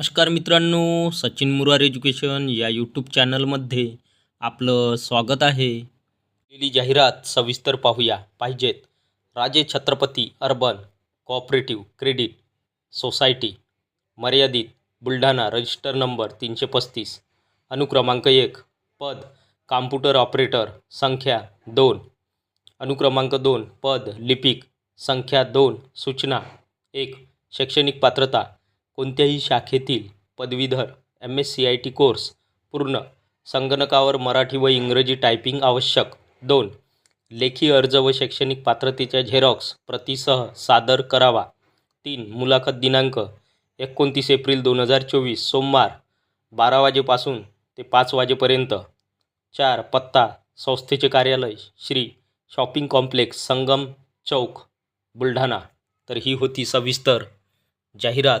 नमस्कार मित्रांनो सचिन मुरार एज्युकेशन या यूट्यूब चॅनलमध्ये आपलं स्वागत आहे. दिलेली जाहिरात सविस्तर पाहूया. पाहिजेत Raje Chhatrapati urban cooperative credit society मर्यादित बुलढाणा रजिस्टर नंबर तीनशे पस्तीस अनुक्रमांक एक पद कॉम्प्युटर ऑपरेटर संख्या दोन अनुक्रमांक दोन पद लिपिक संख्या दोन सूचना एक शैक्षणिक पात्रता कोणत्याही शाखेतील पदवीधर M S C I T course पूर्ण संगणकावर मराठी व इंग्रजी टायपिंग आवश्यक. दोन लेखी अर्ज व शैक्षणिक पात्रतेच्या झेरॉक्स प्रतीसह सादर करावा. तीन मुलाखत दिनांक एकोणतीस एप्रिल दोन हजार चोवीस सोमवार बारा वाजेपासून ते पाच वाजेपर्यंत. चार पत्ता संस्थेचे कार्यालय श्री शॉपिंग कॉम्प्लेक्स संगम चौक बुलढाणा. तर ही होती सविस्तर जाहिरात.